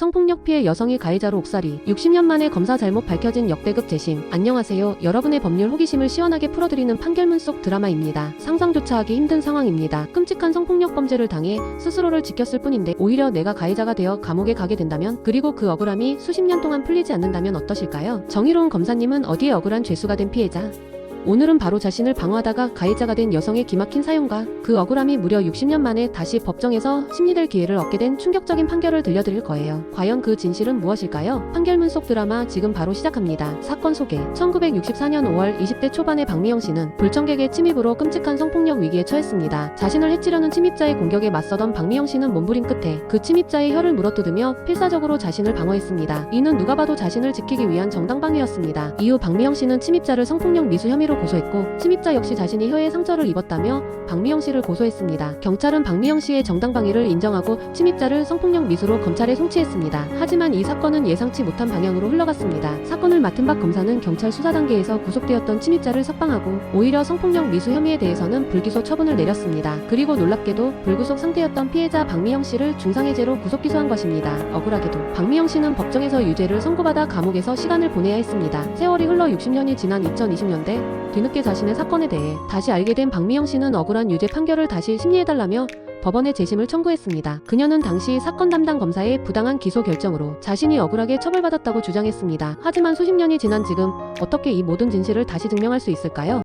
성폭력 피해 여성이 가해자로 옥살이 60년 만에 검사 잘못 밝혀진 역대급 재심. 안녕하세요. 여러분의 법률 호기심을 시원하게 풀어드리는 판결문 속 드라마입니다. 상상조차 하기 힘든 상황입니다. 끔찍한 성폭력 범죄를 당해 스스로를 지켰을 뿐인데 오히려 내가 가해자가 되어 감옥에 가게 된다면 그리고 그 억울함이 수십 년 동안 풀리지 않는다면 어떠실까요? 정의로운 검사님은 어디에 억울한 죄수가 된 피해자 오늘은 바로 자신을 방어하다가 가해자가 된 여성의 기막힌 사연과 그 억울함이 무려 60년 만에 다시 법정에서 심리될 기회를 얻게 된 충격적인 판결을 들려드릴 거예요. 과연 그 진실은 무엇일까요? 판결문 속 드라마 지금 바로 시작합니다. 사건 소개 1964년 5월 20대 초반의 박미영 씨는 불청객의 침입으로 끔찍한 성폭력 위기에 처했습니다. 자신을 해치려는 침입자의 공격에 맞서던 박미영 씨는 몸부림 끝에 그 침입자의 혀를 물어뜯으며 필사적으로 자신을 방어했습니다. 이는 누가 봐도 자신을 지키기 위한 정당방위였습니다. 이후 박미영 씨는 침입자를 성폭력 미수 혐의로 고소했고 침입자 역시 자신이 혀에 상처를 입었다며 박미영 씨를 고소했습니다. 경찰은 박미영 씨의 정당방위를 인정하고 침입자를 성폭력 미수로 검찰에 송치했습니다. 하지만 이 사건은 예상치 못한 방향으로 흘러갔습니다. 사건을 맡은 박 검사는 경찰 수사 단계에서 구속되었던 침입자를 석방하고 오히려 성폭력 미수 혐의에 대해서는 불기소 처분을 내렸습니다. 그리고 놀랍게도 불구속 상태였던 피해자 박미영 씨를 중상해제로 구속 기소한 것입니다. 억울하게도 박미영 씨는 법정에서 유죄를 선고받아 감옥에서 시간을 보내야 했습니다. 세월이 흘러 60년이 지난 2020년대 뒤늦게 자신의 사건에 대해 다시 알게 된 박미영 씨는 억울한 유죄 판결을 다시 심리해달라며 법원에 재심을 청구했습니다. 그녀는 당시 사건 담당 검사의 부당한 기소 결정으로 자신이 억울하게 처벌받았다고 주장했습니다. 하지만 수십 년이 지난 지금 어떻게 이 모든 진실을 다시 증명할 수 있을까요?